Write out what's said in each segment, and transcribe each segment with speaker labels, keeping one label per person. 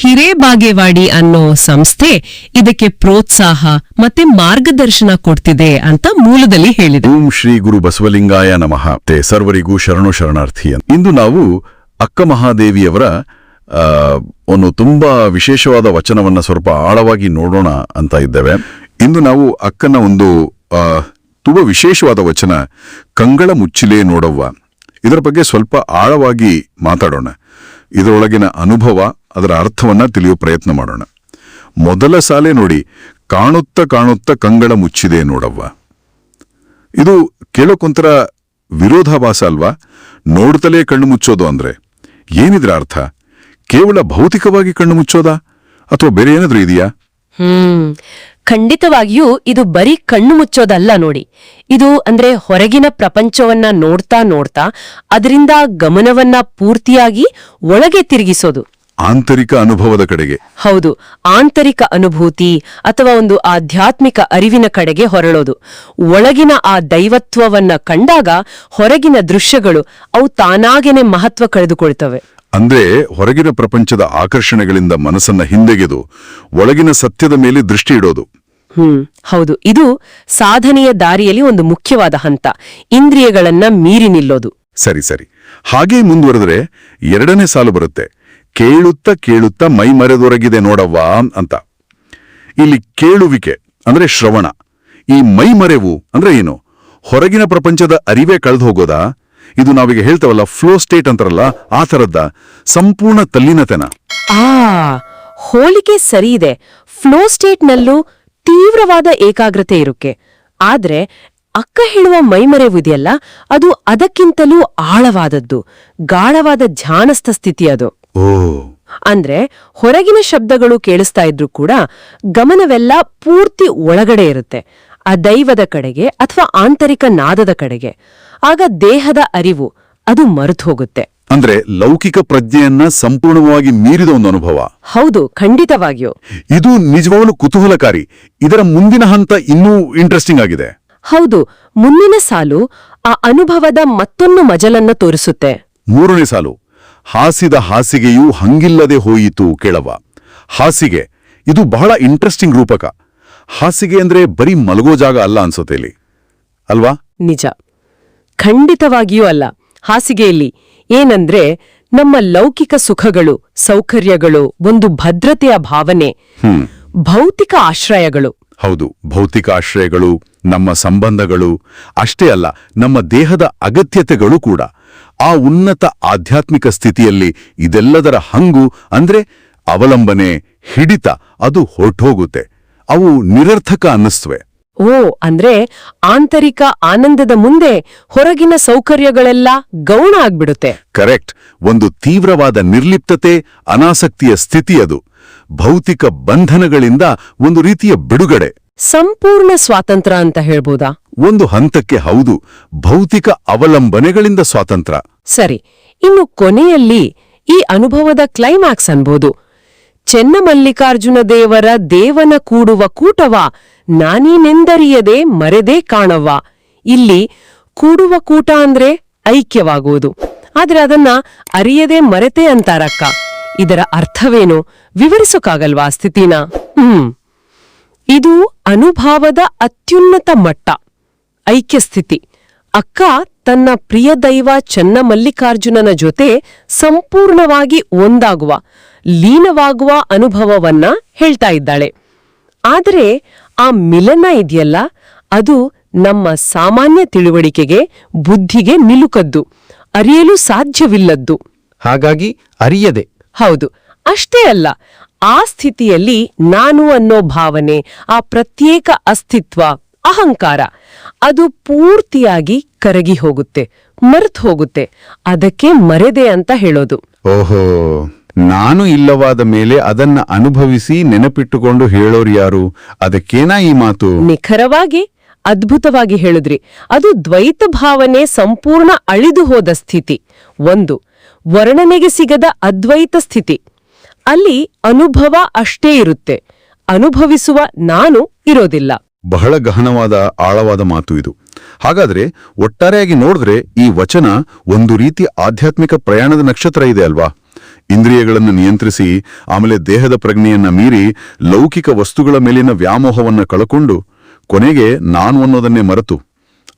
Speaker 1: ಹಿರೇಬಾಗೇವಾಡಿ ಅನ್ನೋ ಸಂಸ್ಥೆ ಇದಕ್ಕೆ ಪ್ರೋತ್ಸಾಹ ಮತ್ತೆ ಮಾರ್ಗದರ್ಶನ ಕೊಡ್ತಿದೆ ಅಂತ ಮೂಲದಲ್ಲಿ ಹೇಳಿದೆ.
Speaker 2: ಓಂ ಶ್ರೀ ಗುರು ಬಸವಲಿಂಗಾಯ ನಮಃ. ಸರ್ವರಿಗೂ ಶರಣು ಶರಣಾರ್ಥಿ. ಇಂದು ನಾವು ಅಕ್ಕ ಮಹಾದೇವಿಯವರ ಒಂದು ತುಂಬಾ ವಿಶೇಷವಾದ ವಚನವನ್ನ ಸ್ವಲ್ಪ ಆಳವಾಗಿ ನೋಡೋಣ ಅಂತ ಇದ್ದೇವೆ. ಇಂದು ನಾವು ಅಕ್ಕನ ಒಂದು ತುಂಬಾ ವಿಶೇಷವಾದ ವಚನ, ಕಂಗಳ ಮುಚ್ಚಿಲೆ ನೋಡವ್ವ ಇದರ ಬಗ್ಗೆ ಸ್ವಲ್ಪ ಆಳವಾಗಿ ಮಾತಾಡೋಣ. ಇದರೊಳಗಿನ ಅನುಭವ, ಅದರ ಅರ್ಥವನ್ನ ತಿಳಿಯುವ ಪ್ರಯತ್ನ ಮಾಡೋಣ. ಮೊದಲ ಸಾಲೆ ನೋಡಿ, ಕಾಣುತ್ತ ಕಾಣುತ್ತ ಕಂಗಳ ಮುಚ್ಚಿದೆ ನೋಡವ್ವ. ಇದು ಕೇಳೋಕೊಂಥರ ವಿರೋಧಾಭಾಸ ಅಲ್ವಾ? ನೋಡ್ತಲೇ ಕಣ್ಣು ಮುಚ್ಚೋದು ಅಂದ್ರೆ. ಏನಿದ್ರ ಅರ್ಥ? ಕೇವಲ ಭೌತಿಕವಾಗಿ ಕಣ್ಣು ಮುಚ್ಚೋದಾ? ಅಥವಾ ಬೇರೆ ಏನಾದ್ರೂ ಇದೆಯಾ?
Speaker 3: ಹ್ಮ್. ಖಂಡಿತವಾಗಿಯೂ ಇದು ಬರೀ ಕಣ್ಣು ಮುಚ್ಚೋದಲ್ಲ ನೋಡಿ. ಇದು ಅಂದ್ರೆ ಹೊರಗಿನ ಪ್ರಪಂಚವನ್ನ ನೋಡ್ತಾ ನೋಡ್ತಾ ಅದರಿಂದ ಗಮನವನ್ನ ಪೂರ್ತಿಯಾಗಿ ಒಳಗೆ ತಿರುಗಿಸೋದು.
Speaker 2: ಆಂತರಿಕ ಅನುಭವದ ಕಡೆಗೆ.
Speaker 3: ಹೌದು ಆಂತರಿಕ ಅನುಭೂತಿ ಅಥವಾ ಒಂದು ಆಧ್ಯಾತ್ಮಿಕ ಅರಿವಿನ ಕಡೆಗೆ ಹೊರಳೋದು. ಒಳಗಿನ ಆ ದೈವತ್ವವನ್ನ ಕಂಡಾಗ ಹೊರಗಿನ ದೃಶ್ಯಗಳು ಅವು ತಾನಾಗೇನೆ ಮಹತ್ವ ಕಳೆದುಕೊಳ್ತವೆ.
Speaker 2: ಅಂದ್ರೆ ಹೊರಗಿನ ಪ್ರಪಂಚದ ಆಕರ್ಷಣೆಗಳಿಂದ ಮನಸ್ಸನ್ನ ಹಿಂದೆಗೆದು ಒಳಗಿನ ಸತ್ಯದ ಮೇಲೆ ದೃಷ್ಟಿ ಇಡೋದು.
Speaker 3: ಹ್ಮ್ ಹೌದು. ಇದು ಸಾಧನೆಯ ದಾರಿಯಲ್ಲಿ ಒಂದು ಮುಖ್ಯವಾದ ಹಂತ. ಇಂದ್ರಿಯಗಳನ್ನ ಮೀರಿ ನಿಲ್ಲೋದು.
Speaker 2: ಸರಿ ಸರಿ. ಹಾಗೆ ಮುಂದುವರೆದ್ರೆ ಎರಡನೇ ಸಾಲು ಬರುತ್ತೆ. ಕೇಳುತ್ತ ಕೇಳುತ್ತ ಮೈ ಮರೆದೊರಗಿದೆ ನೋಡವ್ವ ಅಂತ. ಇಲ್ಲಿ ಕೇಳುವಿಕೆ ಅಂದ್ರೆ ಶ್ರವಣ. ಈ ಮೈ ಮರೆವು ಅಂದ್ರೆ ಏನು? ಹೊರಗಿನ ಪ್ರಪಂಚದ ಅರಿವೇ ಕಳೆದು ಹೋಗೋದಾ? ಇದು ನಾವೀಗ ಹೇಳ್ತೇವಲ್ಲ ಫ್ಲೋ ಸ್ಟೇಟ್ ಅಂತಾರಲ್ಲ, ಆ ಥರದ್ದ ಸಂಪೂರ್ಣ ತಲ್ಲಿನತನ.
Speaker 3: ಆ ಹೋಲಿಕೆ ಸರಿ ಇದೆ. ಫ್ಲೋ ಸ್ಟೇಟ್ನಲ್ಲೂ ತೀವ್ರವಾದ ಏಕಾಗ್ರತೆ ಇರುಕ್ಕೆ ಆದ್ರೆ ಅಕ್ಕ ಹೇಳುವ ಮೈಮರೆವುದೆಯಲ್ಲ ಅದು ಅದಕ್ಕಿಂತಲೂ ಆಳವಾದದ್ದು. ಗಾಢವಾದ ಧ್ಯಾನಸ್ಥ ಸ್ಥಿತಿ ಅದು. ಅಂದ್ರೆ ಹೊರಗಿನ ಶಬ್ದಗಳು ಕೇಳಿಸ್ತಾ ಇದ್ರು ಕೂಡ ಗಮನವೆಲ್ಲ ಪೂರ್ತಿ ಒಳಗಡೆ ಇರುತ್ತೆ. ಆ ದೈವದ ಕಡೆಗೆ ಅಥವಾ ಆಂತರಿಕ ನಾದದ ಕಡೆಗೆ. ಆಗ ದೇಹದ ಅರಿವು ಅದು ಮರೆತು ಹೋಗುತ್ತೆ.
Speaker 2: ಅಂದ್ರೆ ಲೌಕಿಕ ಪ್ರಜ್ಞೆಯನ್ನ ಸಂಪೂರ್ಣವಾಗಿ ಮೀರಿದ ಒಂದು ಅನುಭವ.
Speaker 3: ಹೌದು ಖಂಡಿತವಾಗಿಯೂ.
Speaker 2: ಇದು ನಿಜವಾಗಲೂ ಕುತೂಹಲಕಾರಿ. ಇದರ ಮುಂದಿನ ಹಂತ ಇನ್ನೂ ಇಂಟ್ರೆಸ್ಟಿಂಗ್ ಆಗಿದೆ.
Speaker 3: ಹೌದು ಮುಂದಿನ ಸಾಲು ಆ ಅನುಭವದ ಮತ್ತೊಂದು ಮಜಲನ್ನ ತೋರಿಸುತ್ತೆ.
Speaker 2: ಮೂರನೇ ಸಾಲು. ಹಾಸಿದ ಹಾಸಿಗೆಯೂ ಹಂಗಿಲ್ಲದೆ ಹೋಯಿತು ಕೇಳವ ಹಾಸಿಗೆ ಇದು ಬಹಳ ಇಂಟ್ರೆಸ್ಟಿಂಗ್ ರೂಪಕ. ಹಾಸಿಗೆ ಅಂದ್ರೆ ಬರೀ ಮಲಗೋ ಜಾಗ ಅಲ್ಲ ಅನ್ಸುತ್ತೆ ಇಲ್ಲಿ. ಅಲ್ವಾ?
Speaker 3: ನಿಜ. ಖಂಡಿತವಾಗಿಯೂ ಅಲ್ಲ. ಹಾಸಿಗೆಯಲ್ಲಿ ಏನಂದ್ರೆ ನಮ್ಮ ಲೌಕಿಕ ಸುಖಗಳು ಸೌಕರ್ಯಗಳು ಒಂದು ಭದ್ರತೆಯ ಭಾವನೆ ಭೌತಿಕ ಆಶ್ರಯಗಳು.
Speaker 2: ಹೌದು ಭೌತಿಕ ಆಶ್ರಯಗಳು ನಮ್ಮ ಸಂಬಂಧಗಳು ಅಷ್ಟೇ ಅಲ್ಲ ನಮ್ಮ ದೇಹದ ಅಗತ್ಯತೆಗಳು ಕೂಡ. ಆ ಉನ್ನತ ಆಧ್ಯಾತ್ಮಿಕ ಸ್ಥಿತಿಯಲ್ಲಿ ಇದೆಲ್ಲದರ ಹಂಗು ಅಂದ್ರೆ ಅವಲಂಬನೆ ಹಿಡಿತ ಅದು ಹೊರಟೋಗುತ್ತೆ. ಅವು ನಿರರ್ಥಕ ಅನ್ನಿಸ್ತವೆ.
Speaker 3: ಓ ಅಂದ್ರೆ ಆಂತರಿಕ ಆನಂದದ ಮುಂದೆ ಹೊರಗಿನ ಸೌಕರ್ಯಗಳೆಲ್ಲ ಗೌಣ ಆಗ್ಬಿಡುತ್ತೆ.
Speaker 2: ಕರೆಕ್ಟ್. ಒಂದು ತೀವ್ರವಾದ ನಿರ್ಲಿಪ್ತತೆ ಅನಾಸಕ್ತಿಯ ಸ್ಥಿತಿ ಅದು. ಭೌತಿಕ ಬಂಧನಗಳಿಂದ ಒಂದು ರೀತಿಯ ಬಿಡುಗಡೆ.
Speaker 3: ಸಂಪೂರ್ಣ ಸ್ವಾತಂತ್ರ್ಯ ಅಂತ ಹೇಳ್ಬೋದಾ?
Speaker 2: ಒಂದು ಹಂತಕ್ಕೆ ಹೌದು. ಭೌತಿಕ ಅವಲಂಬನೆಗಳಿಂದ ಸ್ವಾತಂತ್ರ್ಯ
Speaker 3: ಸರಿ, ಇನ್ನು ಕೊನೆಯಲ್ಲಿ ಈ ಅನುಭವದ ಕ್ಲೈಮ್ಯಾಕ್ಸ್ ಅನ್ಬೋದು. ಚೆನ್ನಮಲ್ಲಿಕಾರ್ಜುನ ದೇವರ ದೇವನ ಕೂಡುವ ಕೂಟವ ನಾನೀನೆಂದರಿಯದೆ ಮರೆದೇ ಕಾಣವ್ವ. ಇಲ್ಲಿ ಕೂಡುವ ಕೂಟ ಅಂದ್ರೆ ಐಕ್ಯವಾಗುವುದು ಆದ್ರೆ ಅದನ್ನ ಅರಿಯದೆ ಮರೆತೆ ಅಂತಾರಕ್ಕ. ಇದರ ಅರ್ಥವೇನು? ವಿವರಿಸೋಕ್ಕಾಗಲ್ವಾ ಆ ಸ್ಥಿತಿನ? ಹ್ಮ್. ಇದು ಅನುಭಾವದ ಅತ್ಯುನ್ನತ ಮಟ್ಟ. ಐಕ್ಯ ಸ್ಥಿತಿ ಅಕ್ಕ ತನ್ನ ಪ್ರಿಯ ದೈವ ಚನ್ನಮಲ್ಲಿಕಾರ್ಜುನನ ಜೊತೆ ಸಂಪೂರ್ಣವಾಗಿ ಒಂದಾಗುವ ಲೀನವಾಗುವ ಅನುಭವವನ್ನ ಹೇಳ್ತಾ ಇದ್ದಾಳೆ. ಆದರೆ ಆ ಮಿಲನ ಇದೆಯಲ್ಲ ಅದು ನಮ್ಮ ಸಾಮಾನ್ಯ ತಿಳುವಳಿಕೆಗೆ ಬುದ್ಧಿಗೆ ನಿಲುಕದ್ದು ಅರಿಯಲು ಸಾಧ್ಯವಿಲ್ಲದ್ದು.
Speaker 4: ಹಾಗಾಗಿ ಅರಿಯದೆ.
Speaker 3: ಹೌದು ಅಷ್ಟೇ ಅಲ್ಲ ಆ ಸ್ಥಿತಿಯಲ್ಲಿ ನಾನು ಅನ್ನೋ ಭಾವನೆ ಆ ಪ್ರತ್ಯೇಕ ಅಸ್ತಿತ್ವ ಅಹಂಕಾರ. ಅದು ಪೂರ್ತಿಯಾಗಿ ಕರಗಿ ಹೋಗುತ್ತೆ ಮರೆತು ಹೋಗುತ್ತೆ. ಅದಕ್ಕೆ ಮರೆದೆ ಅಂತ ಹೇಳೋದು.
Speaker 2: ಓಹೋ ನಾನು ಇಲ್ಲವಾದ ಮೇಲೆ ಅದನ್ನ ಅನುಭವಿಸಿ ನೆನಪಿಟ್ಟುಕೊಂಡು ಹೇಳೋರು ಯಾರು? ಅದಕ್ಕೇನಾ ಈ ಮಾತು?
Speaker 3: ನಿಖರವಾಗಿ ಅದ್ಭುತವಾಗಿ ಹೇಳಿದ್ರಿ. ಅದು ದ್ವೈತ ಭಾವನೆ ಸಂಪೂರ್ಣ ಅಳಿದು ಹೋದ ಸ್ಥಿತಿ. ಒಂದು ವರ್ಣನೆಗೆ ಸಿಗದ ಅದ್ವೈತ ಸ್ಥಿತಿ. ಅಲ್ಲಿ ಅನುಭವ ಅಷ್ಟೇ ಇರುತ್ತೆ. ಅನುಭವಿಸುವ ನಾನು ಇರೋದಿಲ್ಲ.
Speaker 2: ಬಹಳ ಗಹನವಾದ, ಆಳವಾದ ಮಾತು ಇದು. ಹಾಗಾದ್ರೆ ಒಟ್ಟಾರೆಯಾಗಿ ನೋಡಿದ್ರೆ ಈ ವಚನ ಒಂದು ರೀತಿ ಆಧ್ಯಾತ್ಮಿಕ ಪ್ರಯಾಣದ ನಕ್ಷತ್ರ ಇದೆ ಅಲ್ವಾ? ಇಂದ್ರಿಯಗಳನ್ನು ನಿಯಂತ್ರಿಸಿ, ಆಮೇಲೆ ದೇಹದ ಪ್ರಜ್ಞೆಯನ್ನ ಮೀರಿ, ಲೌಕಿಕ ವಸ್ತುಗಳ ಮೇಲಿನ ವ್ಯಾಮೋಹವನ್ನ ಕಳಕೊಂಡು, ಕೊನೆಗೆ ನಾನು ಅನ್ನೋದನ್ನೇ ಮರೆತು,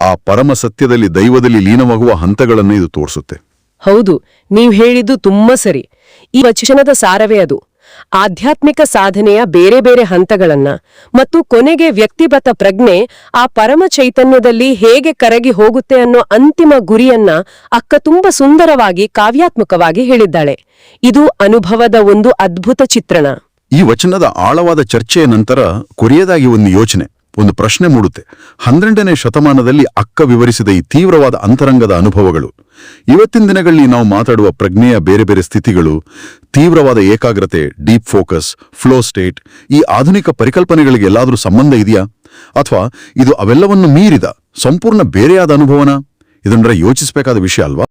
Speaker 2: ಆ ಪರಮ ಸತ್ಯದಲ್ಲಿ, ದೈವದಲ್ಲಿ ಲೀನವಾಗುವ ಹಂತಗಳನ್ನು ಇದು ತೋರಿಸುತ್ತೆ.
Speaker 3: ಹೌದು, ನೀವು ಹೇಳಿದ್ದು ತುಂಬಾ ಸರಿ. ಈ ವಚನದ ಸಾರವೇ ಅದು. ಆಧ್ಯಾತ್ಮಿಕ ಸಾಧನೆಯ ಬೇರೆ ಬೇರೆ ಹಂತಗಳನ್ನ ಮತ್ತು ಕೊನೆಗೆ ವ್ಯಕ್ತಿಗತ ಪ್ರಜ್ಞೆ ಆ ಪರಮ ಚೈತನ್ಯದಲ್ಲಿ ಹೇಗೆ ಕರಗಿ ಹೋಗುತ್ತೆ ಅನ್ನೋ ಅಂತಿಮ ಗುರಿಯನ್ನ ಅಕ್ಕ ತುಂಬಾ ಸುಂದರವಾಗಿ, ಕಾವ್ಯಾತ್ಮಕವಾಗಿ ಹೇಳಿದ್ದಾಳೆ. ಇದು ಅನುಭವದ ಒಂದು ಅದ್ಭುತ ಚಿತ್ರಣ.
Speaker 2: ಈ ವಚನದ ಆಳವಾದ ಚರ್ಚೆಯ ನಂತರ ಕೊರಿಯದಾಗಿ ಒಂದು ಯೋಚನೆ, ಒಂದು ಪ್ರಶ್ನೆ ಮೂಡುತ್ತೆ. ಹನ್ನೆರಡನೇ ಶತಮಾನದಲ್ಲಿ ಅಕ್ಕ ವಿವರಿಸಿದ ಈ ತೀವ್ರವಾದ ಅಂತರಂಗದ ಅನುಭವಗಳು. ಇವತ್ತಿನ ದಿನಗಳಲ್ಲಿ ನಾವು ಮಾತಾಡುವ ಪ್ರಜ್ಞೆಯ ಬೇರೆ ಬೇರೆ ಸ್ಥಿತಿಗಳು, ತೀವ್ರವಾದ ಏಕಾಗ್ರತೆ ಡೀಪ್ ಫೋಕಸ್ ಫ್ಲೋ ಸ್ಟೇಟ್ ಈ ಆಧುನಿಕ ಪರಿಕಲ್ಪನೆಗಳಿಗೆ ಎಲ್ಲಾದರೂ ಸಂಬಂಧ ಇದೆಯಾ? ಅಥವಾ ಇದು ಅವೆಲ್ಲವನ್ನು ಮೀರಿದ ಸಂಪೂರ್ಣ ಬೇರೆಯಾದ ಅನುಭವನ? ಇದನ್ನ ಯೋಚಿಸಬೇಕಾದ ವಿಷಯ ಅಲ್ವಾ?